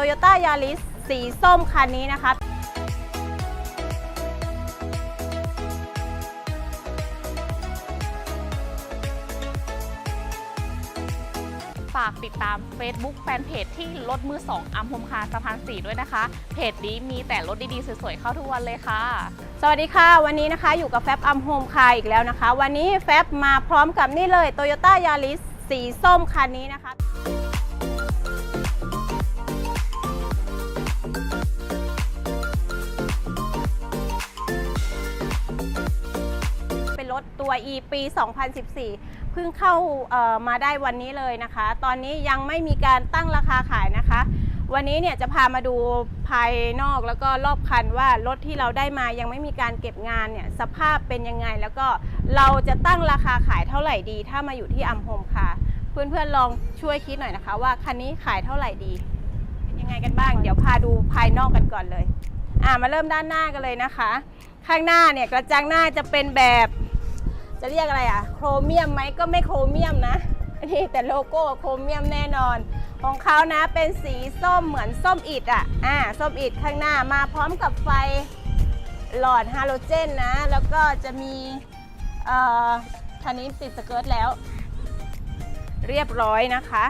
Toyota Yaris สีส้มคันนี้นะคะฝากติดตาม Facebook แฟนเพจที่รถมือ 2อัมพมคาสะพาน4ด้วยนะคะ เพจนี้มีแต่รถดี ๆ สวย ๆ เข้าทุกวันเลยค่ะ สวัสดีค่ะ วันนี้นะคะอยู่กับแฟบอัมโฮมคาอีกแล้วนะคะ วันนี้แฟบมาพร้อมกับนี่เลย Toyota Yaris สีส้มคันนี้นะคะ ตัว E ปี 2014 เพิ่งเข้ามาได้วันนี้เลยนะคะ ตอนนี้ยังไม่มีการตั้งราคาขายนะคะ วันนี้เนี่ยจะพามาดูภายนอกแล้วก็รอบคันว่ารถที่เราได้มายังไม่มีการเก็บงานเนี่ยสภาพเป็นยังไง แล้วก็เราจะตั้งราคาขายเท่าไหร่ดี ถ้ามาอยู่ที่อัมโฮมค่ะ เพื่อนๆลองช่วยคิดหน่อยนะคะ ว่าคันนี้ขายเท่าไหร่ดีเป็นยังไงกันบ้าง เดี๋ยวพาดูภายนอกกันก่อนเลยอ่ามาเริ่มด้านหน้ากันเลยนะคะ ข้างหน้าเนี่ยกระจังหน้าจะเป็นแบบ จะเรียกอะไรอะโครเมียมไหมก็ไม่โครเมียมนะนี่แต่โลโก้โครเมียมแน่นอน ของเขานะเป็นสีส้มเหมือนส้มอิดอะอ่าส้มอิดข้างหน้ามาพร้อมกับไฟหลอดฮาโลเจนนะ แล้วก็จะมีเอ่อคันนี้ติดสเกิร์ตแล้ว เรียบร้อยนะคะ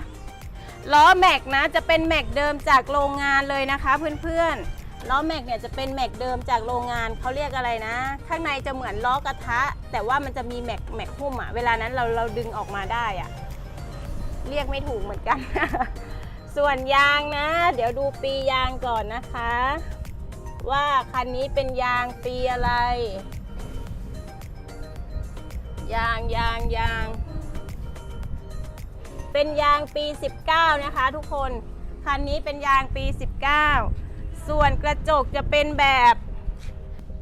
ล้อแม็กนะจะเป็นแม็กเดิมจากโรงงานเลยนะคะเพื่อนๆ ล้อแม็กเนี่ยจะเป็นแม็กเดิมจากโรงงานเขาเรียกอะไรนะ ข้างในจะเหมือนล้อกระทะ แต่ว่ามันจะมีแม็กแม็กหุ้มอะเวลานั้นเราเราดึงออกมาได้อะเรียกไม่ถูกเหมือนกัน ส่วนยางนะ เดี๋ยวดูปียางก่อนนะคะ ว่าคันนี้เป็นยางปีอะไร ยางยางยาง เป็นยางปี 19 นะคะทุกคน คันนี้เป็นยางปี 19 ส่วนกระจกจะเป็นแบบ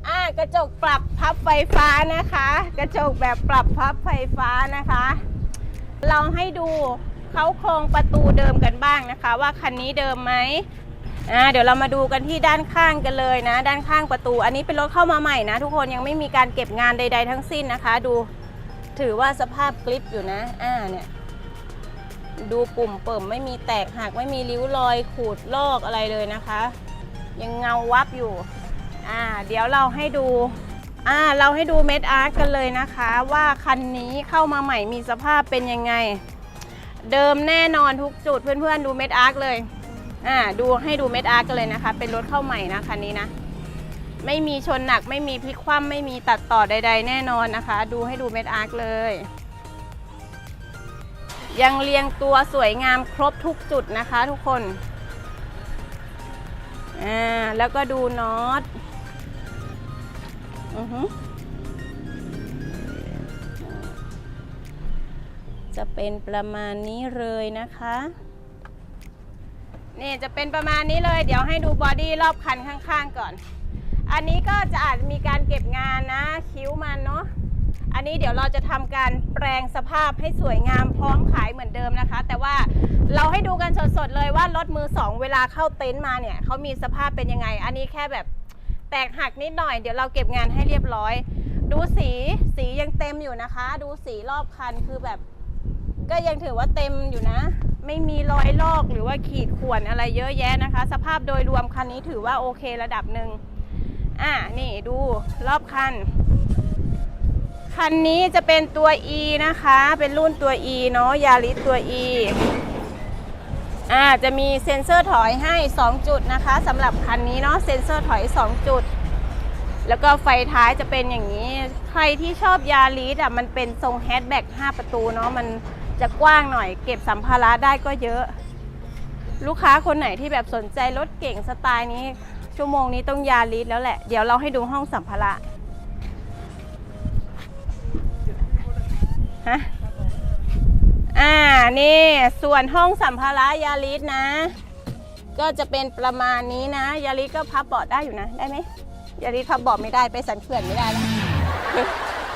อ่ากระจกปรับพับไฟฟ้านะคะ กระจกแบบปรับพับไฟฟ้านะคะ เราให้ดูเขาโครงประตูเดิมกันบ้างนะคะ ว่าคันนี้เดิมไหมอ่าเดี๋ยวเรามาดูกันที่ด้านข้างกันเลยนะ ด้านข้างประตู อันนี้เป็นรถเข้ามาใหม่นะ ทุกคนยังไม่มีการเก็บงานใด ๆ ทั้งสิ้นนะคะ ดูถือว่าสภาพกริปอยู่นะอ่าเนี่ยดูปุ่มเปิ่มไม่มีแตกหักไม่มีริ้วรอยขูดลอกอะไรเลยนะคะ ยังเงาวับอยู่อ่าเดี๋ยวเราให้ดูอ่าเราให้ดูเม็ดอาร์ตกันเลยนะคะ ว่าคันนี้เข้ามาใหม่มีสภาพเป็นยังไง เดิมแน่นอนทุกจุดเพื่อนๆ ดูเม็ดอาร์ตเลยอ่าดูให้ดูเม็ดอาร์ตกันเลยนะคะ เป็นรถเข้าใหม่นะคันนี้นะ ไม่มีชนหนักไม่มีพลิกคว่ำไม่มีตัดต่อใด ๆ แน่นอนนะคะ ดูให้ดูเม็ดอาร์ตเลย ยังเรียงตัวสวยงามครบทุกจุดนะคะ ทุกคน อ่าแล้วก็ดูน็อตอือหือจะเป็นประมาณนี้เลยนะคะนี่จะเป็นประมาณนี้เลย เดี๋ยวให้ดูบอดี้รอบคันข้างๆก่อน อันนี้ก็จะอาจมีการเก็บงานนะ คิ้วมันเนาะ อันนี้เดี๋ยวเราจะทำการแปลงสภาพให้สวยงามพร้อมขายเหมือนเดิมนะคะ แต่ว่าเราให้ดูกันสดๆเลยว่ารถมือสองเวลาเข้าเต็นท์มาเนี่ยเขามีสภาพเป็นยังไง อันนี้แค่แบบแตกหักนิดหน่อยเดี๋ยวเราเก็บงานให้เรียบร้อย ดูสีสียังเต็มอยู่นะคะ ดูสีรอบคันคือแบบ ก็ยังถือว่าเต็มอยู่นะ ไม่มีรอยลอกหรือว่าขีดข่วนอะไรเยอะแยะนะคะ สภาพโดยรวมคันนี้ถือว่าโอเคระดับหนึ่งอะนี่ดูรอบคัน คันนี้จะเป็นตัว E นะคะ เป็นรุ่นตัว E เนาะยาริสตัว E อ่าจะมีเซ็นเซอร์ถอยให้ 2 จุดนะคะสำหรับคันนี้เนาะเซ็นเซอร์ถอย 2 จุด แล้วก็ไฟท้ายจะเป็นอย่างนี้ ใครที่ชอบยาริสอะมันเป็นทรงแฮชแบ็ก5ประตูเนาะมันจะกว้างหน่อยเก็บสัมภาระได้ก็เยอะ ลูกค้าคนไหนที่แบบสนใจรถเก่งสไตล์นี้ ชั่วโมงนี้ต้องยาริสแล้วแหละ เดี๋ยวเราให้ดูห้องสัมภาระ ฮะอ่านี่ส่วนห้องสัมภาระยาริสนะ ก็จะเป็นประมาณนี้นะ ยาริสก็พับเบาะได้อยู่นะ ได้ไหมยาริสพับเบาะไม่ได้ไปสันเขื่อนไม่ได้แล้ว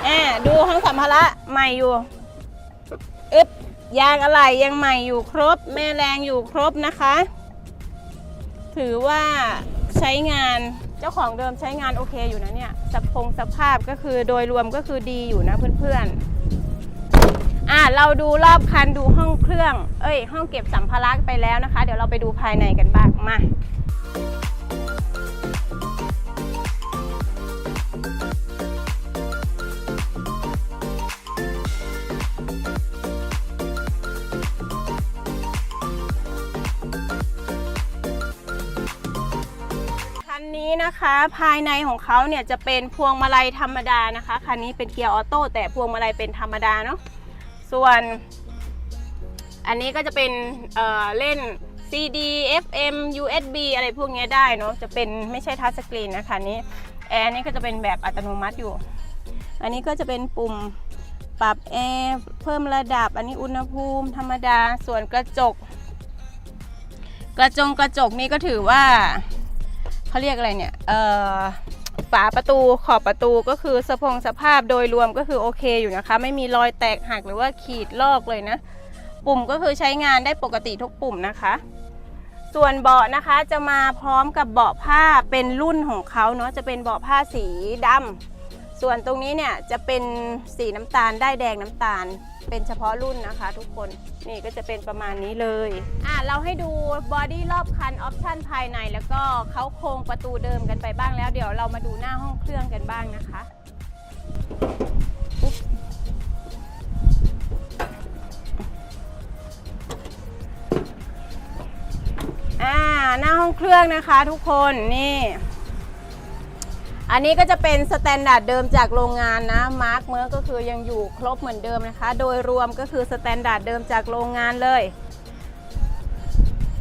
อ่าดูห้องสัมภาระใหม่อยู่อึบยางอะไหล่ยังใหม่อยู่ครบ แม่แรงอยู่ครบนะคะ ถือว่าใช้งานเจ้าของเดิมใช้งานโอเคอยู่นะเนี่ยสภงสภาพก็คือโดยรวมก็คือดีอยู่นะเพื่อนๆ อ่าเราดูรอบคันดูห้องเครื่อง เอ้ย ห้องเก็บสัมภาระไปแล้วนะคะ เดี๋ยวเราไปดูภายในกันบ้างมาคันนี้นะคะภายในของเขาเนี่ยจะเป็นพวงมาลัยธรรมดานะคะคันนี้เป็นเกียร์ออโต้แต่พวงมาลัยเป็นธรรมดาเนาะ ส่วนอันนี้ก็จะเป็นเเล่น CD FM USB อะไรพวกนี้ได้เนาะจะเป็นไม่ใช่ทัชสกรีนนะคะนี้แอร์นี่ก็จะเป็นแบบอัตโนมัติอยู่ อันนี้ก็จะเป็นปุ่มปรับแอร์เพิ่มระดับ อันนี้อุณหภูมิธรรมดาส่วนกระจก กระจงกระจกนี่ก็ถือว่าเขาเรียกอะไรเนี่ย เออ ฝาประตูขอบประตูก็คือสะพงสภาพโดยรวมก็คือโอเคอยู่นะคะ ไม่มีรอยแตกหักหรือว่าขีดลอกเลยนะ ปุ่มก็คือใช้งานได้ปกติทุกปุ่มนะคะ ส่วนเบาะนะคะจะมาพร้อมกับเบาะผ้าเป็นรุ่นของเขาเนาะจะเป็นเบาะผ้าสีดำ ส่วนตรงนี้เนี่ยจะเป็นสีน้ำตาลได้แดงน้ำตาล เป็นเฉพาะรุ่นนะคะ ทุกคนนี่ก็จะเป็นประมาณนี้เลยอะเราให้ดูบอดี้รอบคันออปชั่นภายใน แล้วก็เขาโครงประตูเดิมกันไปบ้างแล้วเดี๋ยวเรามาดูหน้าห้องเครื่องกันบ้างนะคะอ่าหน้าห้องเครื่องนะคะ ทุกคนนี่ อันนี้ก็จะเป็นสแตนดาร์ดเดิมจากโรงงานนะมาร์กเมอร์ก็คือยังอยู่ครบเหมือนเดิมนะคะ โดยรวมก็คือสแตนดาร์ดเดิมจากโรงงานเลย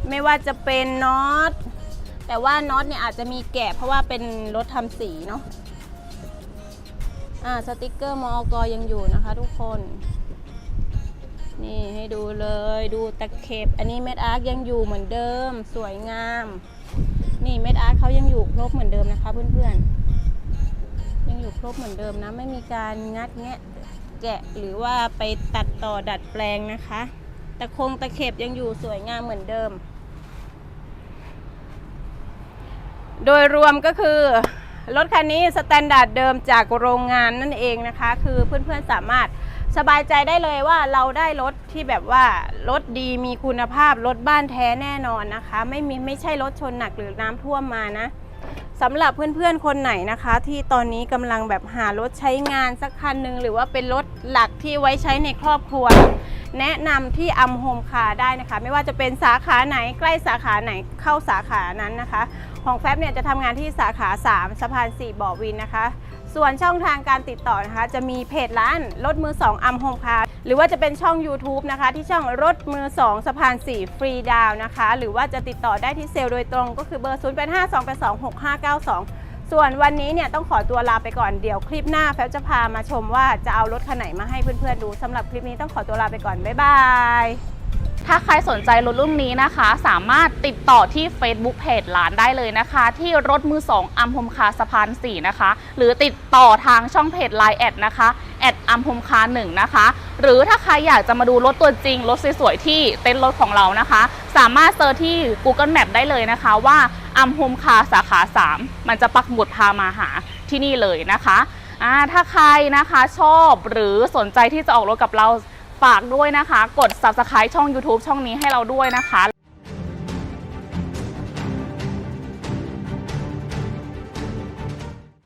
ไม่ว่าจะเป็นน็อตแต่ว่าน็อตเนี่ยอาจจะมีแกะเพราะว่าเป็นรถทำสีเนาะอ่าสติกเกอร์มอกยังอยู่นะคะทุกคน นี่ให้ดูเลยดูตะเข็บ อันนี้เม็ดอาร์คยังอยู่เหมือนเดิม สวยงาม นี่เม็ดอาร์คเขายังอยู่ครบเหมือนเดิมนะคะเพื่อนๆ ยังอยู่ครบเหมือนเดิมนะ ไม่มีการงัดแงะแกะหรือว่าไปตัดต่อดัดแปลงนะคะตะคงตะเข็บยังอยู่สวยงามเหมือนเดิม โดยรวมก็คือ รถคันนี้สแตนดาร์ดเดิมจากโรงงานนั่นเองนะคะ คือเพื่อนๆสามารถสบายใจได้เลยว่าเราได้รถที่แบบว่ารถดีมีคุณภาพรถบ้านแท้แน่นอนนะคะ ไม่มีไม่ใช่รถชนหนักหรือน้ำท่วมมานะ สำหรับเพื่อนๆ คนไหนนะคะ ที่ตอนนี้กำลังแบบหารถใช้งานสักคันหนึ่งหรือว่าเป็นรถหลักที่ไว้ใช้ในครอบครัว แนะนำที่อัมโฮมคาได้นะคะ ไม่ว่าจะเป็นสาขาไหนใกล้สาขาไหนเข้าสาขานั้นนะคะ ของแฟบเนี่ยจะทำงานที่สาขา 3สะพาน4บ่อวินนะคะ ส่วนช่องทางการติดต่อนะคะ จะมีเพจร้านรถมือ2อัมโฮมคาหรือว่าจะเป็นช่อง YouTube นะคะ ที่ช่องรถมือ 2สะพาน4ฟรีดาวนะคะ หรือว่าจะติดต่อได้ที่เซลล์โดยตรงก็คือเบอร์ 0852826592 ส่วนวันนี้เนี่ยต้องขอตัวลาไปก่อนเดี๋ยวคลิปหน้าแฟบจะพามาชมว่าจะเอารถคันไหนมาให้เพื่อนๆดูสำหรับคลิปนี้ต้องขอตัวลาไปก่อนบ๊ายบาย ถ้าใครสนใจรถรุ่นนี้นะคะ สามารถติดต่อที่ Facebook เพจร้านได้เลยนะคะ ที่รถมือ2อัมพมคาสะพาน 4 นะคะ หรือติดต่อทางช่องเพจ Line แอดนะคะแอดอัมพมคา1นะคะ หรือถ้าใครอยากจะมาดูรถตัวจริง รถสวยๆที่เต็นท์รถของเรานะคะ สามารถเซิร์ชที่ Google Map ได้เลยนะคะว่าอัมพมคาสาขา 3 มันจะปักหมุดพามาหาที่นี่เลยนะคะถ้าใครนะคะชอบหรือสนใจที่จะออกรถกับเรา ฝากด้วยนะคะ กด subscribe ช่อง YouTube ช่องนี้ให้เราด้วยนะคะ